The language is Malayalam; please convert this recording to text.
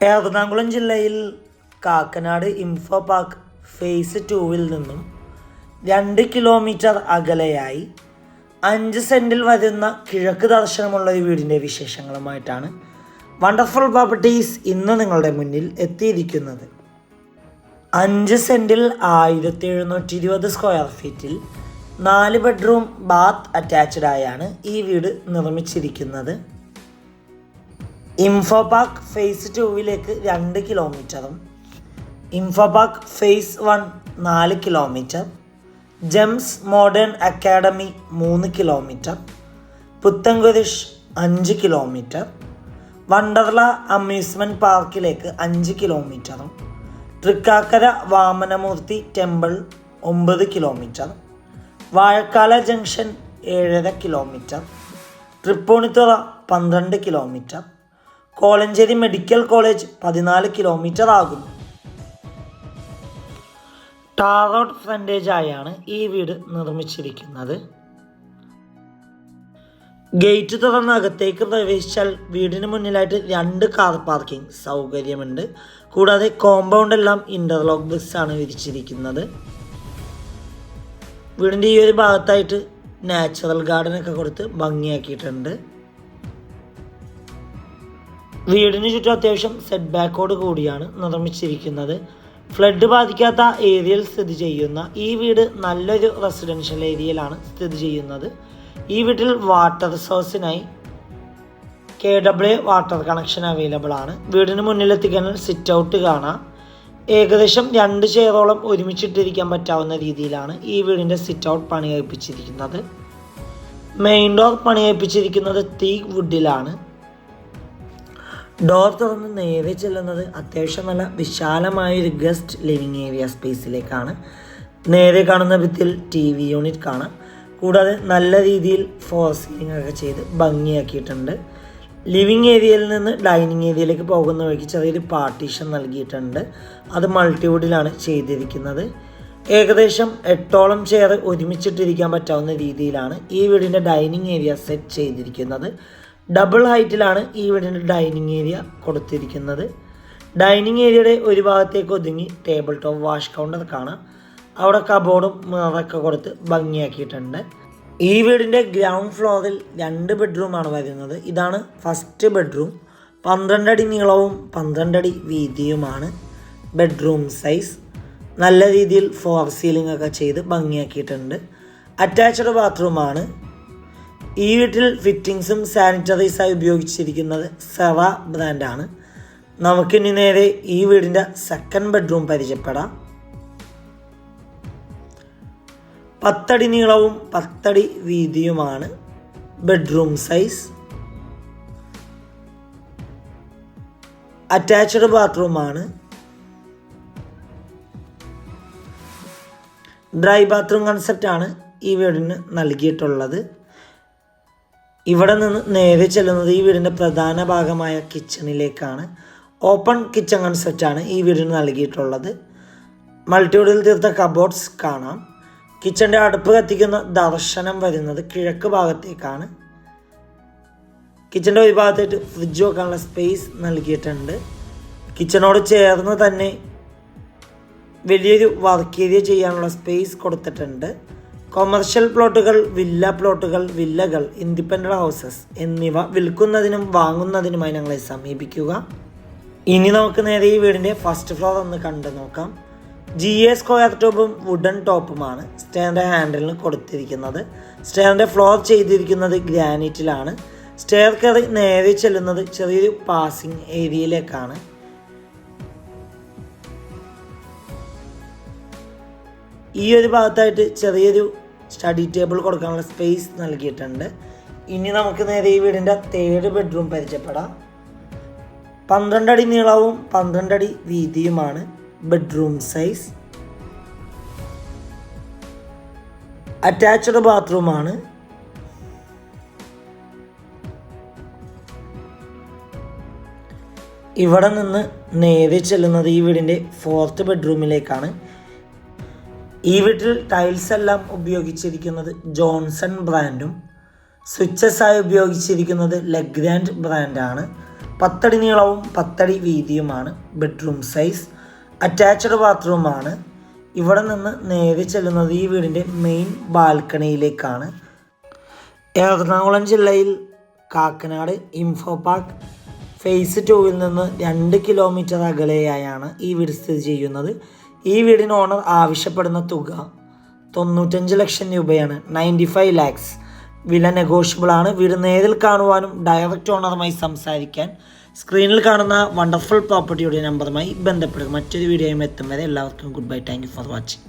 എറണാകുളം ജില്ലയിൽ കാക്കനാട് ഇൻഫോ പാർക്ക് ഫേസ് ടൂവിൽ നിന്നും രണ്ട് കിലോമീറ്റർ അകലെയായി അഞ്ച് സെന്റിൽ വരുന്ന കിഴക്ക് ദർശനമുള്ള ഒരു വീടിന്റെ വിശേഷങ്ങളുമായിട്ടാണ് വണ്ടർഫുൾ പ്രോപ്പർട്ടീസ് ഇന്ന് നിങ്ങളുടെ മുന്നിൽ എത്തിയിരിക്കുന്നത്. അഞ്ച് സെന്റിൽ ആയിരത്തി എഴുന്നൂറ്റി ഇരുപത് സ്ക്വയർ ഫീറ്റിൽ നാല് ബെഡ്റൂം ബാത്ത് അറ്റാച്ച്ഡായാണ് ഈ വീട് നിർമ്മിച്ചിരിക്കുന്നത്. ഇൻഫോ പാർക്ക് ഫേസ് ടൂവിലേക്ക് രണ്ട് കിലോമീറ്ററും ഇൻഫോ പാർക്ക് ഫേസ് വൺ നാല് കിലോമീറ്റർ ജെംസ് മോഡേൺ അക്കാഡമി മൂന്ന് കിലോമീറ്റർ പുത്തൻകുരിശ് അഞ്ച് കിലോമീറ്റർ വണ്ടർല അമ്യൂസ്മെന്റ് പാർക്കിലേക്ക് അഞ്ച് കിലോമീറ്ററും തൃക്കാക്കര വാമനമൂർത്തി ടെമ്പിൾ ഒമ്പത് കിലോമീറ്റർ വാഴക്കാല ജംഗ്ഷൻ ഏഴര കിലോമീറ്റർ തൃപ്പൂണിത്തുറ പന്ത്രണ്ട് കിലോമീറ്റർ കോലഞ്ചേരി മെഡിക്കൽ കോളേജ് പതിനാല് കിലോമീറ്റർ ആകുന്നു. ടാർ റോഡ് ഫ്രണ്ടേജ് ആയാണ് ഈ വീട് നിർമ്മിച്ചിരിക്കുന്നത്. ഗേറ്റ് തുറന്ന് അകത്തേക്ക് പ്രവേശിച്ചാൽ വീടിന് മുന്നിലായിട്ട് രണ്ട് കാർ പാർക്കിംഗ് സൗകര്യമുണ്ട്. കൂടാതെ കോമ്പൗണ്ട് എല്ലാം ഇന്റർലോക്ക് ബ്രിക്സ് ആണ് വിരിച്ചിരിക്കുന്നത്. വീടിന്റെ ഈ ഒരു ഭാഗത്തായിട്ട് നാച്ചുറൽ ഗാർഡൻ ഒക്കെ കൊടുത്ത് ഭംഗിയാക്കിയിട്ടുണ്ട്. വീടിന് ചുറ്റും അത്യാവശ്യം സെറ്റ് ബാക്കോട് കൂടിയാണ് നിർമ്മിച്ചിരിക്കുന്നത്. ഫ്ലഡ് ബാധിക്കാത്ത ഏരിയയിൽ സ്ഥിതി ചെയ്യുന്ന ഈ വീട് നല്ലൊരു റെസിഡൻഷ്യൽ ഏരിയയിലാണ് സ്ഥിതി ചെയ്യുന്നത്. ഈ വീട്ടിൽ water സോഴ്സിനായി K W water connection available ആണ്. വീടിന് മുന്നിലെത്തിക്കാൻ സിറ്റ് ഔട്ട് കാണാം. ഏകദേശം രണ്ട് ചെയറോളം ഒരുമിച്ചിട്ടിരിക്കാൻ പറ്റാവുന്ന രീതിയിലാണ് ഈ വീടിന്റെ സിറ്റ് ഔട്ട് പണി കഴിപ്പിച്ചിരിക്കുന്നത് മെയിൻ ഡോർ പണി കഴിപ്പിച്ചിരിക്കുന്നത് തീ വുഡിലാണ് ഡോർ തുറന്ന് നേരെ ചെല്ലുന്നത് അത്യാവശ്യം നല്ല വിശാലമായ ഒരു ഗസ്റ്റ് ലിവിങ് ഏരിയ സ്പേസിലേക്കാണ് നേരെ കാണുന്ന ഭിത്തിയിൽ ടി വി യൂണിറ്റ് കാണാം. കൂടാതെ നല്ല രീതിയിൽ ഫോർ സീലിംഗ് ഒക്കെ ചെയ്ത് ഭംഗിയാക്കിയിട്ടുണ്ട്. ലിവിങ് ഏരിയയിൽ നിന്ന് ഡൈനിങ് ഏരിയയിലേക്ക് പോകുന്ന വഴിക്ക് ചെറിയൊരു പാർട്ടീഷൻ നൽകിയിട്ടുണ്ട്. അത് മൾട്ടിവുഡിലാണ് ചെയ്തിരിക്കുന്നത്. ഏകദേശം എട്ടോളം ചെയർ ഒരുമിച്ചിട്ടിരിക്കാൻ പറ്റാവുന്ന രീതിയിലാണ് ഈ വീടിന്റെ ഡൈനിങ് ഏരിയ സെറ്റ് ചെയ്തിരിക്കുന്നത്. ഡബിൾ ഹൈറ്റിലാണ് ഈ വീടിന്റെ ഡൈനിങ് ഏരിയ കൊടുത്തിരിക്കുന്നത്. ഡൈനിങ് ഏരിയയുടെ ഒരു ഭാഗത്തേക്ക് ഒതുങ്ങി ടേബിൾ ടോപ്പ് വാഷ് കൗണ്ടർ കാണാം. അവിടെ കബോർഡും മിററൊക്കെ കൊടുത്ത് ഭംഗിയാക്കിയിട്ടുണ്ട്. ഈ വീടിന്റെ ഗ്രൗണ്ട് ഫ്ലോറിൽ രണ്ട് ബെഡ്റൂമാണ് വരുന്നത്. ഇതാണ് ഫസ്റ്റ് ബെഡ്റൂം പന്ത്രണ്ടടി നീളവും പന്ത്രണ്ടടി വീതിയുമാണ് ബെഡ്റൂം സൈസ് നല്ല രീതിയിൽ ഫോർ സീലിംഗ് ഒക്കെ ചെയ്ത് ഭംഗിയാക്കിയിട്ടുണ്ട്. അറ്റാച്ച്ഡ് ബാത്റൂമാണ് ഈ വീട്ടിൽ ഫിറ്റിങ്സും സാനിറ്ററീസായി ഉപയോഗിച്ചിരിക്കുന്നത് സെവ ബ്രാൻഡാണ് നമുക്കിനി നേരെ ഈ വീടിന്റെ സെക്കൻഡ് ബെഡ്റൂം പരിചയപ്പെടാം. പത്തടി നീളവും പത്തടി വീതിയുമാണ് ബെഡ്റൂം സൈസ് അറ്റാച്ച്ഡ് ബാത്റൂമാണ് ഡ്രൈ ബാത്റൂം കൺസെപ്റ്റാണ് ഈ വീടിന് നൽകിയിട്ടുള്ളത്. ഇവിടെ നിന്ന് നേരെ ചെല്ലുന്നത് ഈ വീടിന്റെ പ്രധാന ഭാഗമായ കിച്ചണിലേക്കാണ്. ഓപ്പൺ കിച്ചൺ കൺസെപ്റ്റാണ് ഈ വീടിന് നൽകിയിട്ടുള്ളത്. മൾട്ടിവുഡിൽ തീർത്ത കബോർഡ്സ് കാണാം. കിച്ചന്റെ അടുപ്പ് കത്തിക്കുന്ന ദർശനം വരുന്നത് കിഴക്ക് ഭാഗത്തേക്കാണ്. കിച്ചന്റെ ഒരു ഭാഗത്തായിട്ട് ഫ്രിഡ്ജ് വെക്കാനുള്ള സ്പേസ് നൽകിയിട്ടുണ്ട്. കിച്ചണോട് ചേർന്ന് തന്നെ വലിയൊരു വർക്ക് ഏരിയ ചെയ്യാനുള്ള സ്പേസ് കൊടുത്തിട്ടുണ്ട്. കൊമേർഷ്യൽ പ്ലോട്ടുകൾ വില്ല പ്ലോട്ടുകൾ വില്ലകൾ ഇൻഡിപെൻഡന്റ് ഹൗസസ് എന്നിവ വിൽക്കുന്നതിനും വാങ്ങുന്നതിനുമായി ഞങ്ങളെ സമീപിക്കുക. ഇനി നമുക്ക് നേരെ ഈ വീടിന്റെ ഫസ്റ്റ് ഫ്ലോർ ഒന്ന് കണ്ടു നോക്കാം. ജി എ സ്ക്വയർ ടോപ്പും വുഡൻ ടോപ്പുമാണ് സ്റ്റെയറിന്റെ ഹാൻഡിലിന് കൊടുത്തിരിക്കുന്നത്. സ്റ്റെയറിന്റെ ഫ്ലോർ ചെയ്തിരിക്കുന്നത് ഗ്രാനൈറ്റിലാണ് സ്റ്റെയർ കയറി നേരെ ചെല്ലുന്നത് ചെറിയൊരു പാസിംഗ് ഏരിയയിലേക്കാണ് ഈ ഒരു ഭാഗത്തായിട്ട് ചെറിയൊരു സ്റ്റഡി ടേബിൾ കൊടുക്കാനുള്ള സ്പേസ് നൽകിയിട്ടുണ്ട്. ഇനി നമുക്ക് നേരെ ഈ വീടിന്റെ തേർഡ് ബെഡ്റൂം പരിചയപ്പെടാം. പന്ത്രണ്ടടി നീളവും പന്ത്രണ്ടടി വീതിയുമാണ് ബെഡ്റൂം സൈസ് അറ്റാച്ച്ഡ് ബാത്റൂമാണ് ഇവിടെ നിന്ന് നേരെ ചെല്ലുന്നത് ഈ വീടിന്റെ ഫോർത്ത് ബെഡ്റൂമിലേക്കാണ് ഈ വീട്ടിൽ ടൈൽസ് എല്ലാം ഉപയോഗിച്ചിരിക്കുന്നത് ജോൺസൺ ബ്രാൻഡും സ്വിച്ചസ് ആയി ഉപയോഗിച്ചിരിക്കുന്നത് ലെഗ്രാൻഡ് ബ്രാൻഡാണ്. പത്തടി നീളവും പത്തടി വീതിയുമാണ്. ബെഡ്റൂം സൈസ് അറ്റാച്ച്ഡ് ബാത്റൂമാണ് ഇവിടെ നിന്ന് നേരെ ചെല്ലുന്നത് ഈ വീടിന്റെ മെയിൻ ബാൽക്കണിയിലേക്കാണ് എറണാകുളം ജില്ലയിൽ കാക്കനാട് ഇൻഫോ പാർക്ക് ഫേസ് ടൂവിൽ നിന്ന് രണ്ട് കിലോമീറ്റർ അകലെയായാണ് ഈ വീട് സ്ഥിതി ചെയ്യുന്നത്. ഈ വീടിന് ഓണർ ആവശ്യപ്പെടുന്ന തുക തൊണ്ണൂറ്റഞ്ച് ലക്ഷം രൂപയാണ്. നയന്റി ഫൈവ് ലാക്സ് വില നെഗോഷ്യബിൾ ആണ്. വീട് നേരിൽ കാണുവാനും ഡയറക്റ്റ് ഓണറുമായി സംസാരിക്കാൻ സ്ക്രീനിൽ കാണുന്ന വണ്ടർഫുൾ പ്രോപ്പർട്ടിയുടെ നമ്പറുമായി ബന്ധപ്പെടുക മറ്റൊരു വീഡിയോയും എത്തും വരെ എല്ലാവർക്കും goodbye thank for watching